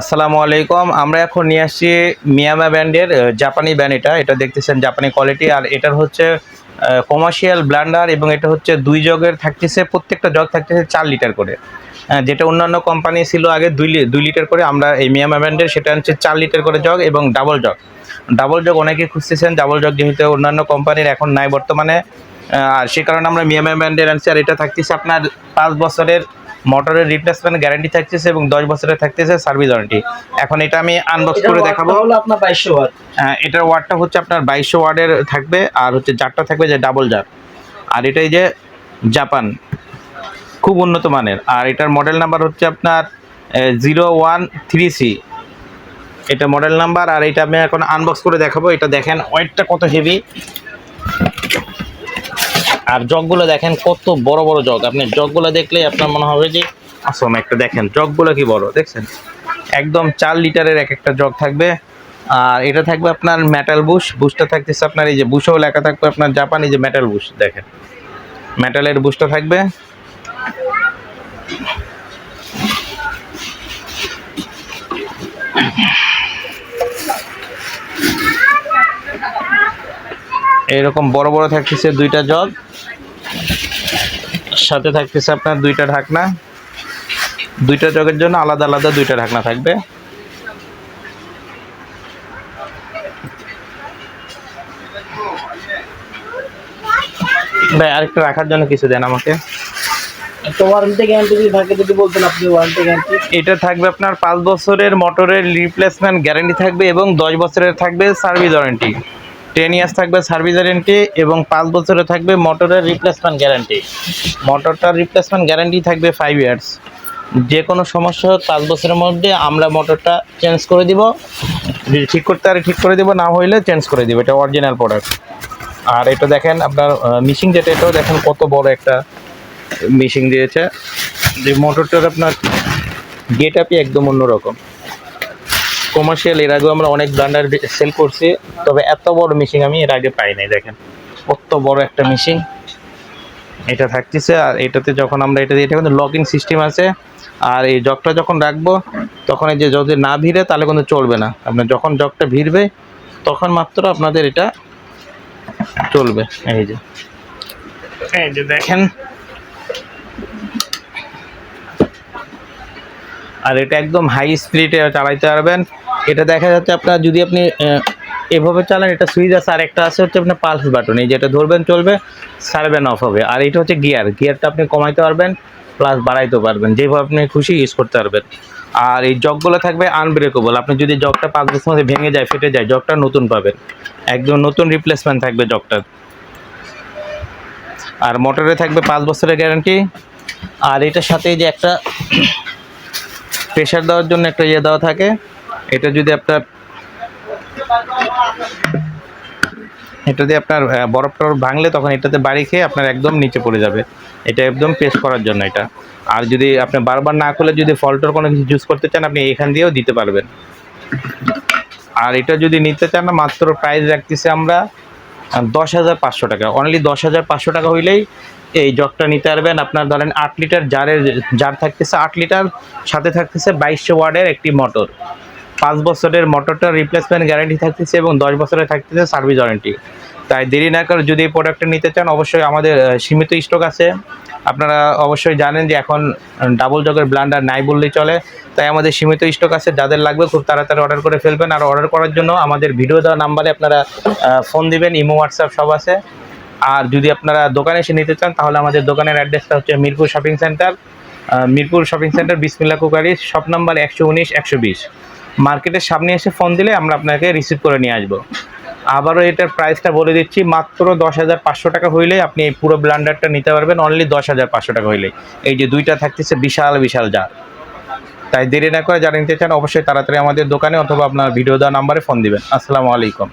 আসসালামু আলাইকুম। আমরা এখন নিয়ে আসছি মিয়ামা ব্র্যান্ডের জাপানি ব্র্যান্ড এটা। এটা দেখতেছেন জাপানি কোয়ালিটি আর এটার হচ্ছে কমার্শিয়াল ব্লান্ডার এবং এটা হচ্ছে দুই জগের থাকতেছে, প্রত্যেকটা জগ থাকতেছে চার লিটার করে। যেটা অন্যান্য কোম্পানি ছিল আগে দুই দুই লিটার করে। আমরা এই মিয়ামা ব্র্যান্ডের সেটা হচ্ছে চার লিটার করে জগ এবং ডাবল জগ। ডাবল জগ অনেকে খুঁজতেছেন ডাবল জগ যেহেতু অন্যান্য কোম্পানির এখন নাই বর্তমানে। আর সে কারণে আমরা মিয়ামা ব্র্যান্ডের আনছি। আর এটা থাকতেছে আপনার পাঁচ বছরের মোটরের রিপ্লেসমেন্ট গ্যারান্টি থাকতেছে এবং দশ বছরের থাকতেছে সার্ভিস ওয়ারেন্টি এখন এটা আমি আনবক্স করে দেখাবো। আপনার বাইশশো ওয়াট আহ, এটার ওয়ার্ডটা হচ্ছে আপনার বাইশশো ওয়ার্ডের থাকবে আর হচ্ছে জারটা থাকবে যে ডাবল জার আর এটাই যে জাপান খুব উন্নত মানের। আর এটার মডেল নাম্বার হচ্ছে আপনার জিরো ওয়ান থ্রি সি এটা মডেল নাম্বার আর এটা আমি এখন আনবক্স করে দেখাবো। এটা দেখেন ওয়েটটা কত হেভি আর জগগুলো দেখেন কত বড় বড় জগ। আপনি জগগুলো দেখলেই আপনার মনে হবে যে আসম একটা দেখেন, জগগুলো কি বড়, দেখছেন? একদম চার লিটারের এক একটা জগ থাকবে। আর এটা থাকবে আপনার মেটাল বুশ বুশটা থাকতেছে আপনার এই যে বুশও লেখা থাকবে আপনার জাপানি যে মেটাল বুশ দেখেন। মেটালের বুশটা থাকবে। এরকম বড় বড় থাকতেছে দুইটা জগ। সাথে থাকতেছে আপনার দুইটা ঢাকনা। দুইটা জগের জন্য আলাদা আলাদা দুইটা ঢাকনা থাকবে। ভাই আরেকটা রাখার জন্য কিছু দেন আমাকে। তো ওয়ারেন্টি গ্যারান্টি যদি থাকে যদি বলতেন আপনি ওয়ারেন্টি গ্যারান্টি এটা থাকবে আপনার পাঁচ বছরের মোটরের রিপ্লেসমেন্ট গ্যারান্টি থাকবে এবং দশ বছরের থাকবে সার্ভিস ওয়ারেন্টি টেন ইয়ার্স থাকবে সার্ভিস ওয়ারেন্টি এবং পাঁচ বছরে থাকবে মোটরের রিপ্লেসমেন্ট গ্যারান্টি মোটরটার রিপ্লেসমেন্ট গ্যারান্টি থাকবে ফাইভ ইয়ার্স যে কোনো সমস্যা হোক, পাঁচ বছরের মধ্যে আমরা মোটরটা চেঞ্জ করে দিব। ঠিক করতে পারে ঠিক করে দিব, না হইলে চেঞ্জ করে দিব। এটা অরিজিনাল প্রোডাক্ট আর এটা দেখেন আপনার মিশিং যেটা, এটাও দেখেন কত বড় একটা মিশিং দিয়েছে। যে মোটরটার আপনার গেট আপই একদম অন্যরকম। কমার্শিয়াল এর আগেও আমরা অনেক ব্র্যান্ডার সেল করছি তবে এত বড় মেশিন আমি এর আগে পাই নাই দেখেন। কত বড় একটা মেশিন এটা থাকতেছে আর এটাতে যখন আমরা এটা এটা কিন্তু লকিং সিস্টেম আছে আর এই জগটা যখন রাখব তখন এই যে যদি না ভিড়ে তাহলে কিন্তু চলবে না। আপনার যখন জগটা ভিড়বে তখন মাত্র আপনাদের এটা চলবে। এই যে। এই যে দেখেন। আর এটা একদম হাই স্পিডে চালাইতে পারবেন। এটা দেখা যাচ্ছে আপনার যদি আপনি এভাবে চালান, এটা সুইচ আছে আর একটা আছে হচ্ছে আপনার পালস বাটন এই যেটা ধরবেন, চলবে সারবেন অফ হবে। আর এটা হচ্ছে গিয়ার গিয়ারটা আপনি কমাইতে পারবেন প্লাস বাড়াইতে পারবেন। যেভাবে আপনি খুশি ইউজ করতে পারবেন। আর এই জগগুলো থাকবে আনব্রেকেবল আপনি যদি জগটা পাঁচ বছর মধ্যে ভেঙে যায়, ফেটে যায়, জগটা নতুন পাবেন। একদম নতুন রিপ্লেসমেন্ট থাকবে জগটার। আর মোটরে থাকবে পাঁচ বছরের গ্যারান্টি আর এটার সাথে যে একটা প্রেশার দেওয়ার জন্য একটা ইয়ে দেওয়া থাকে। এটা যদি আপনার, এটা দিয়ে আপনার বরফ টরফ ভাঙলে তখন এটাতে বাড়ি খেয়ে আপনার একদম নিচে পড়ে যাবে। এটা একদম পেস্ট করার জন্য এটা। আর যদি আপনি বারবার না খুলে যদি ফল্টর কোনো কিছু ইউজ করতে চান, আপনি এখান দিয়েও দিতে পারবেন। আর এটা যদি নিতে চান না মাত্র প্রাইস রাখতেছি আমরা দশ হাজার পাঁচশো টাকা। অনলি দশ হাজার পাঁচশো টাকা হইলেই এই জগটা নিতে পারবেন। আপনার ধরেন আট লিটার জারের, জার থাকতেছে আট লিটার, সাথে থাকতেছে বাইশশো ওয়ার্ডের একটি মোটর পাঁচ বছরের মোটরটা রিপ্লেসমেন্ট গ্যারান্টি থাকতেছে এবং দশ বছরের থাকতেছে সার্ভিস ওয়ারেন্টি তাই দেরি না করে যদি এই প্রোডাক্টটা নিতে চান, অবশ্যই আমাদের সীমিত স্টক আছে। আপনারা অবশ্যই জানেন যে এখন ডাবল জগের ব্লান্ডার নাই বললেই চলে। তাই আমাদের সীমিত স্টক আছে, যাদের লাগবে খুব তাড়াতাড়ি অর্ডার করে ফেলবেন। আর অর্ডার করার জন্য আমাদের ভিডিও দেওয়া নাম্বারে আপনারা ফোন দিবেন, ইমো হোয়াটসঅ্যাপ সব আছে। আর যদি আপনারা দোকানে এসে নিতে চান, তাহলে আমাদের দোকানের অ্যাড্রেসটা হচ্ছে Mirpur shopping centre Mirpur shopping centre Bismillah cookery shop number একশো উনিশ, একশো বিশ। মার্কেটের সামনে এসে ফোন দিলে আমরা আপনাকে রিসিভ করে নিয়ে আসব। আবারও এটার প্রাইসটা বলে দিচ্ছি, মাত্র দশ হাজার পাঁচশো টাকা হইলেই আপনি এই পুরো ব্লান্ডারটা নিতে পারবেন অনলি দশ হাজার পাঁচশো টাকা হইলেই। এই যে দুইটা থাকতেছে, বিশাল বিশাল জার তাই দেরি না করে যারা নিতে চান, অবশ্যই তাড়াতাড়ি আমাদের দোকানে অথবা আপনার ভিডিও দেওয়া নাম্বারে ফোন দিবেন। আসসালামু আলাইকুম।